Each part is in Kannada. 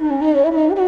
Mm-hmm.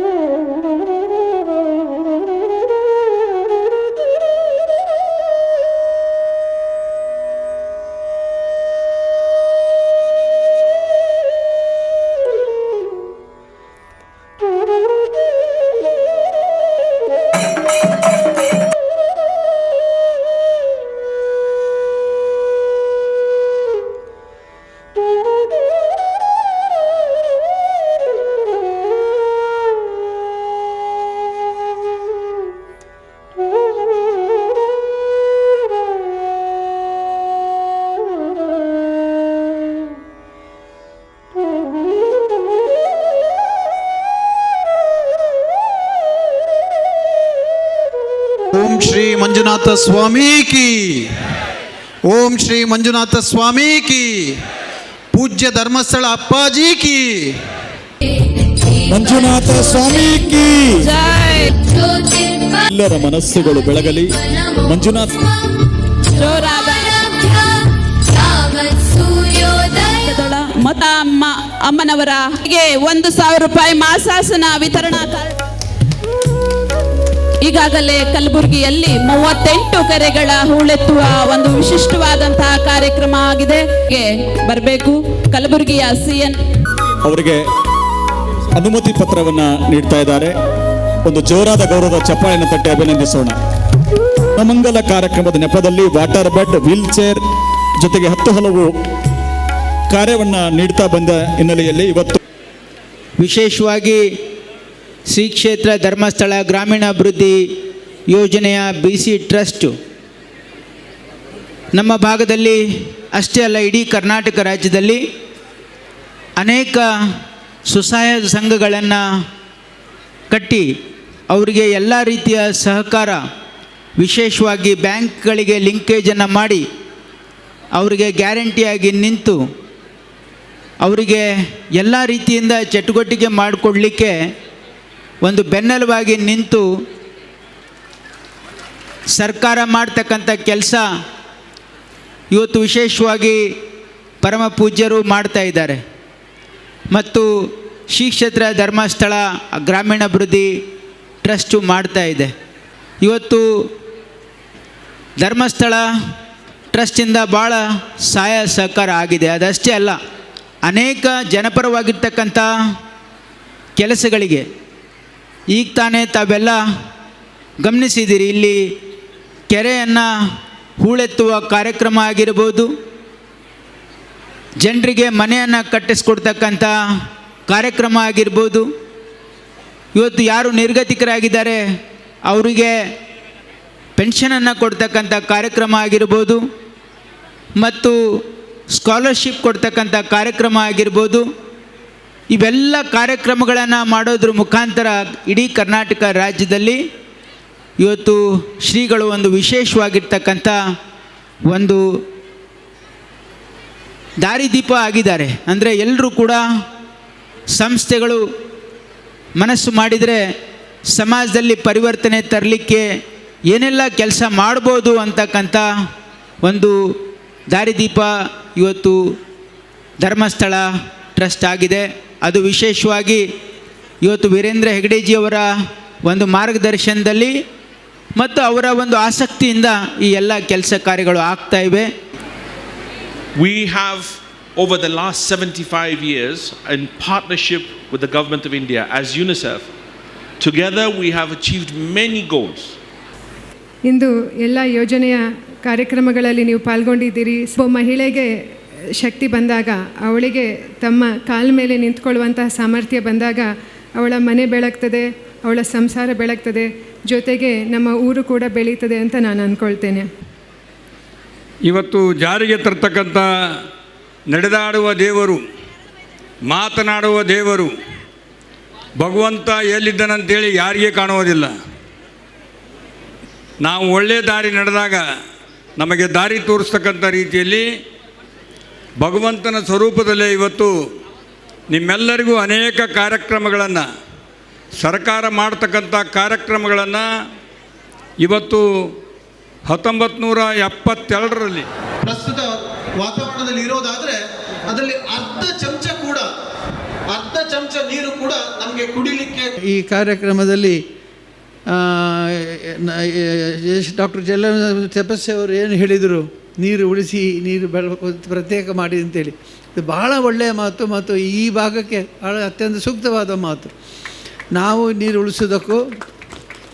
ಶ್ರೀ ಮಂಜುನಾಥ ಸ್ವಾಮಿ ಕಿ. ಓಂ ಶ್ರೀ ಮಂಜುನಾಥ ಸ್ವಾಮಿ ಕಿ. ಪೂಜ್ಯ ಧರ್ಮಸ್ಥಳ ಅಪ್ಪಾಜಿ ಕಿ. ಮಂಜುನಾಥ ಸ್ವಾಮಿ ಕಿ. ಎಲ್ಲರ ಮನಸ್ಸುಗಳು ಬೆಳಗಲಿ. ಮಂಜುನಾಥ ಮತ ಅಮ್ಮ ಅಮ್ಮನವರ ಹೀಗೆ ಒಂದು ಸಾವಿರ ರೂಪಾಯಿ ಮಾಸಾಸನ ವಿತರಣಾ ಕಾರ್ಡ್ ಈಗಾಗಲೇ ಕಲಬುರಗಿಯಲ್ಲಿ ಮೂವತ್ತೆಂಟು ಕೆರೆಗಳ ಹೂಳೆತ್ತುವ ಒಂದು ವಿಶಿಷ್ಟವಾದಂತಹ ಕಾರ್ಯಕ್ರಮ ಆಗಿದೆ. ಬರಬೇಕು. ಕಲಬುರಗಿಯ ಸಿಎನ್ ಅವರಿಗೆ ಅನುಮತಿ ಪತ್ರವನ್ನ ನೀಡ್ತಾ ಇದ್ದಾರೆ. ಒಂದು ಜೋರಾದ ಗೌರವದ ಚಪ್ಪಾಳೆಯನ್ನು ತಟ್ಟಿ ಅಭಿನಂದಿಸೋಣ. ಮಂಗಲ ಕಾರ್ಯಕ್ರಮದ ನೆಪದಲ್ಲಿ ವಾಟರ್ ಬೆಡ್ ವೀಲ್ ಚೇರ್ ಜೊತೆಗೆ ಹತ್ತು ಹಲವು ಕಾರ್ಯವನ್ನ ನೀಡ್ತಾ ಬಂದ ಹಿನ್ನೆಲೆಯಲ್ಲಿ ಇವತ್ತು ವಿಶೇಷವಾಗಿ ಶ್ರೀ ಕ್ಷೇತ್ರ ಧರ್ಮಸ್ಥಳ ಗ್ರಾಮೀಣಾಭಿವೃದ್ಧಿ ಯೋಜನೆಯ ಬಿ ಸಿ ಟ್ರಸ್ಟು. ನಮ್ಮ ಭಾಗದಲ್ಲಿ ಅಷ್ಟೇ ಅಲ್ಲ, ಇಡೀ ಕರ್ನಾಟಕ ರಾಜ್ಯದಲ್ಲಿ ಅನೇಕ ಸ್ವಸಹಾಯ ಸಂಘಗಳನ್ನು ಕಟ್ಟಿ ಅವರಿಗೆ ಎಲ್ಲ ರೀತಿಯ ಸಹಕಾರ, ವಿಶೇಷವಾಗಿ ಬ್ಯಾಂಕ್ಗಳಿಗೆ ಲಿಂಕೇಜನ್ನು ಮಾಡಿ ಅವರಿಗೆ ಗ್ಯಾರಂಟಿಯಾಗಿ ನಿಂತು ಅವರಿಗೆ ಎಲ್ಲ ರೀತಿಯಿಂದ ಚಟುವಟಿಕೆ ಮಾಡಿಕೊಡ್ಲಿಕ್ಕೆ ಒಂದು ಬೆನ್ನೆಲುವಾಗಿ ನಿಂತು ಸರ್ಕಾರ ಮಾಡ್ತಕ್ಕಂಥ ಕೆಲಸ ಇವತ್ತು ವಿಶೇಷವಾಗಿ ಪರಮ ಪೂಜ್ಯರು ಮಾಡ್ತಾ ಇದ್ದಾರೆ. ಮತ್ತು ಶ್ರೀ ಕ್ಷೇತ್ರ ಧರ್ಮಸ್ಥಳ ಗ್ರಾಮೀಣಾಭಿವೃದ್ಧಿ ಟ್ರಸ್ಟು ಮಾಡ್ತಾ ಇದೆ. ಇವತ್ತು ಧರ್ಮಸ್ಥಳ ಟ್ರಸ್ಟಿಂದ ಭಾಳ ಸಹಾಯ ಸಹಕಾರ ಆಗಿದೆ. ಅದಷ್ಟೇ ಅಲ್ಲ, ಅನೇಕ ಜನಪರವಾಗಿರ್ತಕ್ಕಂಥ ಕೆಲಸಗಳಿಗೆ ಈಗ ತಾನೇ ತಾವೆಲ್ಲ ಗಮನಿಸಿದಿರಿ, ಇಲ್ಲಿ ಕೆರೆಯನ್ನು ಹೂಳೆತ್ತುವ ಕಾರ್ಯಕ್ರಮ ಆಗಿರ್ಬೋದು, ಜನರಿಗೆ ಮನೆಯನ್ನು ಕಟ್ಟಿಸ್ಕೊಡ್ತಕ್ಕಂಥ ಕಾರ್ಯಕ್ರಮ ಆಗಿರ್ಬೋದು. ಇವತ್ತು ಯಾರು ನಿರ್ಗತಿಕರಾಗಿದ್ದಾರೆ, ಅವರಿಗೆ ಪೆನ್ಷನನ್ನು ಕೊಡ್ತಕ್ಕಂಥ ಕಾರ್ಯಕ್ರಮ ಆಗಿರ್ಬೋದು ಮತ್ತು ಸ್ಕಾಲರ್ಶಿಪ್ ಕೊಡ್ತಕ್ಕಂಥ ಕಾರ್ಯಕ್ರಮ ಆಗಿರ್ಬೋದು. ಇವೆಲ್ಲ ಕಾರ್ಯಕ್ರಮಗಳನ್ನು ಮಾಡೋದ್ರ ಮುಖಾಂತರ ಇಡೀ ಕರ್ನಾಟಕ ರಾಜ್ಯದಲ್ಲಿ ಇವತ್ತು ಶ್ರೀಗಳು ಒಂದು ವಿಶೇಷವಾಗಿರ್ತಕ್ಕಂಥ ಒಂದು ದಾರಿದೀಪ ಆಗಿದ್ದಾರೆ. ಅಂದರೆ ಎಲ್ಲರೂ ಕೂಡ ಸಂಸ್ಥೆಗಳು ಮನಸ್ಸು ಮಾಡಿದರೆ ಸಮಾಜದಲ್ಲಿ ಪರಿವರ್ತನೆ ತರಲಿಕ್ಕೆ ಏನೆಲ್ಲ ಕೆಲಸ ಮಾಡ್ಬೋದು ಅಂತಕ್ಕಂಥ ಒಂದು ದಾರಿದೀಪ ಇವತ್ತು ಧರ್ಮಸ್ಥಳ ಟ್ರಸ್ಟ್ ಆಗಿದೆ. ಅದು ವಿಶೇಷವಾಗಿ ಇವತ್ತು ವೀರೇಂದ್ರ ಹೆಗಡೆಜಿಯವರ ಒಂದು ಮಾರ್ಗದರ್ಶನದಲ್ಲಿ ಮತ್ತು ಅವರ ಒಂದು ಆಸಕ್ತಿಯಿಂದ ಈ ಎಲ್ಲ ಕೆಲಸ ಕಾರ್ಯಗಳು ಆಗ್ತಾ ಇವೆ we have over over the last 75 years, in partnership with the Government of India as UNICEF, together we have achieved many goals. ಇಂದು ಎಲ್ಲ ಯೋಜನೆಯ ಕಾರ್ಯಕ್ರಮಗಳಲ್ಲಿ ನೀವು ಪಾಲ್ಗೊಂಡಿದ್ದೀರಿ ಸೊ ಮಹಿಳೆಗೆ ಶಕ್ತಿ ಬಂದಾಗ, ಅವಳಿಗೆ ತಮ್ಮ ಕಾಲ ಮೇಲೆ ನಿಂತ್ಕೊಳ್ಳುವಂತಹ ಸಾಮರ್ಥ್ಯ ಬಂದಾಗ ಅವಳ ಮನೆ ಬೆಳಗ್ತದೆ, ಅವಳ ಸಂಸಾರ ಬೆಳಗ್ತದೆ, ಜೊತೆಗೆ ನಮ್ಮ ಊರು ಕೂಡ ಬೆಳೀತದೆ ಅಂತ ನಾನು ಅಂದ್ಕೊಳ್ತೇನೆ ಇವತ್ತು ಜಾರಿಗೆ ತರ್ತಕ್ಕಂಥ ನಡೆದಾಡುವ ದೇವರು, ಮಾತನಾಡುವ ದೇವರು, ಭಗವಂತ ಎಲ್ಲಿದ್ದನಂತೇಳಿ ಯಾರಿಗೆ ಕಾಣುವುದಿಲ್ಲ. ನಾವು ಒಳ್ಳೆಯ ದಾರಿ ನಡೆದಾಗ ನಮಗೆ ದಾರಿ ತೋರಿಸ್ತಕ್ಕಂಥ ರೀತಿಯಲ್ಲಿ ಭಗವಂತನ ಸ್ವರೂಪದಲ್ಲೇ ಇವತ್ತು ನಿಮ್ಮೆಲ್ಲರಿಗೂ ಅನೇಕ ಕಾರ್ಯಕ್ರಮಗಳನ್ನು ಸರ್ಕಾರ ಮಾಡ್ತಕ್ಕಂಥ ಕಾರ್ಯಕ್ರಮಗಳನ್ನು ಇವತ್ತು ಹತ್ತೊಂಬತ್ತು ನೂರ ಎಪ್ಪತ್ತೆರಡರಲ್ಲಿ ಪ್ರಸ್ತುತ ವಾತಾವರಣದಲ್ಲಿ ಇರೋದಾದರೆ ಅದರಲ್ಲಿ ಅರ್ಧ ಚಮಚ ಕೂಡ ಅರ್ಧ ಚಮಚ ನೀರು ಕೂಡ ನಮಗೆ ಕುಡಿಲಿಕ್ಕೆ ಈ ಕಾರ್ಯಕ್ರಮದಲ್ಲಿ ಡಾಕ್ಟರ್ ಜಲ ತಪಸ್ಸೆ ಅವರು ಏನು ಹೇಳಿದರು ನೀರು ಉಳಿಸಿ, ನೀರು ಬೆಳಕು ಪ್ರತ್ಯೇಕ ಮಾಡಿ ಅಂತೇಳಿ. ಇದು ಭಾಳ ಒಳ್ಳೆಯ ಮಾತು ಮತ್ತು ಈ ಭಾಗಕ್ಕೆ ಭಾಳ ಅತ್ಯಂತ ಸೂಕ್ತವಾದ ಮಾತು. ನಾವು ನೀರು ಉಳಿಸೋದಕ್ಕೂ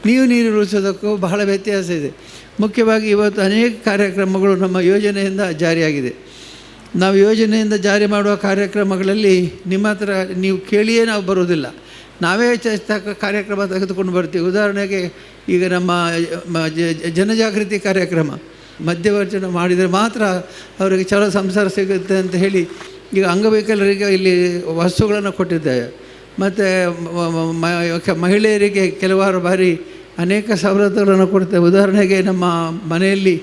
ನೀವು ನೀರು ಉಳಿಸೋದಕ್ಕೂ ಬಹಳ ವ್ಯತ್ಯಾಸ ಇದೆ. ಮುಖ್ಯವಾಗಿ ಇವತ್ತು ಅನೇಕ ಕಾರ್ಯಕ್ರಮಗಳು ನಮ್ಮ ಯೋಜನೆಯಿಂದ ಜಾರಿಯಾಗಿದೆ. ನಾವು ಯೋಜನೆಯಿಂದ ಜಾರಿ ಮಾಡುವ ಕಾರ್ಯಕ್ರಮಗಳಲ್ಲಿ ನಿಮ್ಮ ಹತ್ರ ನೀವು ಕೇಳಿಯೇ ನಾವು ಬರೋದಿಲ್ಲ ನಾವೇ ಚ- ಕಾರ್ಯಕ್ರಮ ತೆಗೆದುಕೊಂಡು ಬರ್ತೀವಿ. ಉದಾಹರಣೆಗೆ ಈಗ ನಮ್ಮ ಜನಜಾಗೃತಿ ಕಾರ್ಯಕ್ರಮ. ಮಧ್ಯವರ್ಜನ ಮಾಡಿದರೆ ಮಾತ್ರ ಅವರಿಗೆ ಚಲೋ ಸಂಸಾರ ಸಿಗುತ್ತೆ ಅಂತ ಹೇಳಿ ಈಗ ಅಂಗವೈಕಲರಿಗೆ ಇಲ್ಲಿ ವಸ್ತುಗಳನ್ನು ಕೊಟ್ಟಿದ್ದೇವೆ ಮತ್ತು ಮಹಿಳೆಯರಿಗೆ ಕೆಲವಾರು ಬಾರಿ ಅನೇಕ ಸವಲತ್ತುಗಳನ್ನು ಕೊಡ್ತೇವೆ ಉದಾಹರಣೆಗೆ ನಮ್ಮ ಮನೆಯಲ್ಲಿ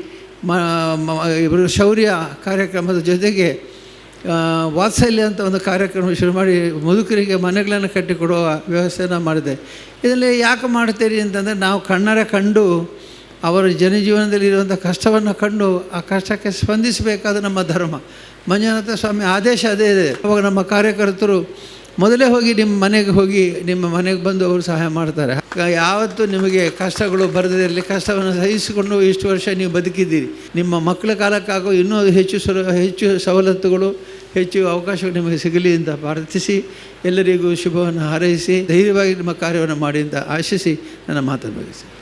ಇವರು ಶೌರ್ಯ ಕಾರ್ಯಕ್ರಮದ ಜೊತೆಗೆ ವಾತ್ಸಲ್ಯ ಅಂತ ಒಂದು ಕಾರ್ಯಕ್ರಮ ಶುರು ಮಾಡಿ ಮುದುಕರಿಗೆ ಮನೆಗಳನ್ನು ಕಟ್ಟಿಕೊಡುವ ವ್ಯವಸ್ಥೆನ ಮಾಡಿದೆ. ಇದರಲ್ಲಿ ಯಾಕೆ ಮಾಡ್ತೀರಿ ಅಂತಂದರೆ ನಾವು ಕಣ್ಣರ ಕಂಡು ಅವರ ಜನಜೀವನದಲ್ಲಿ ಇರುವಂಥ ಕಷ್ಟವನ್ನು ಕಂಡು ಆ ಕಷ್ಟಕ್ಕೆ ಸ್ಪಂದಿಸಬೇಕಾದ ನಮ್ಮ ಧರ್ಮ. ಮಂಜುನಾಥ ಸ್ವಾಮಿ ಆದೇಶ ಅದೇ ಇದೆ. ಅವಾಗ ನಮ್ಮ ಕಾರ್ಯಕರ್ತರು ಮೊದಲೇ ಹೋಗಿ ನಿಮ್ಮ ಮನೆಗೆ ಹೋಗಿ ನಿಮ್ಮ ಮನೆಗೆ ಬಂದು ಅವರು ಸಹಾಯ ಮಾಡ್ತಾರೆ. ಯಾವತ್ತೂ ನಿಮಗೆ ಕಷ್ಟಗಳು ಬರದಿರಲಿ ಕಷ್ಟವನ್ನು ಸಹಿಸಿಕೊಂಡು ಇಷ್ಟು ವರ್ಷ ನೀವು ಬದುಕಿದ್ದೀರಿ. ನಿಮ್ಮ ಮಕ್ಕಳ ಕಾಲಕ್ಕಾಗೋ ಇನ್ನೂ ಹೆಚ್ಚು ಸುರ ಹೆಚ್ಚು ಸವಲತ್ತುಗಳು, ಹೆಚ್ಚು ಅವಕಾಶಗಳು ನಿಮಗೆ ಸಿಗಲಿ ಅಂತ ಪ್ರಾರ್ಥಿಸಿ, ಎಲ್ಲರಿಗೂ ಶುಭವನ್ನು ಹಾರೈಸಿ, ಧೈರ್ಯವಾಗಿ ನಿಮ್ಮ ಕಾರ್ಯವನ್ನು ಮಾಡಿ ಅಂತ ಆಶಿಸಿ ನನ್ನ ಮಾತನ್ನು ಮುಗಿಸಿ.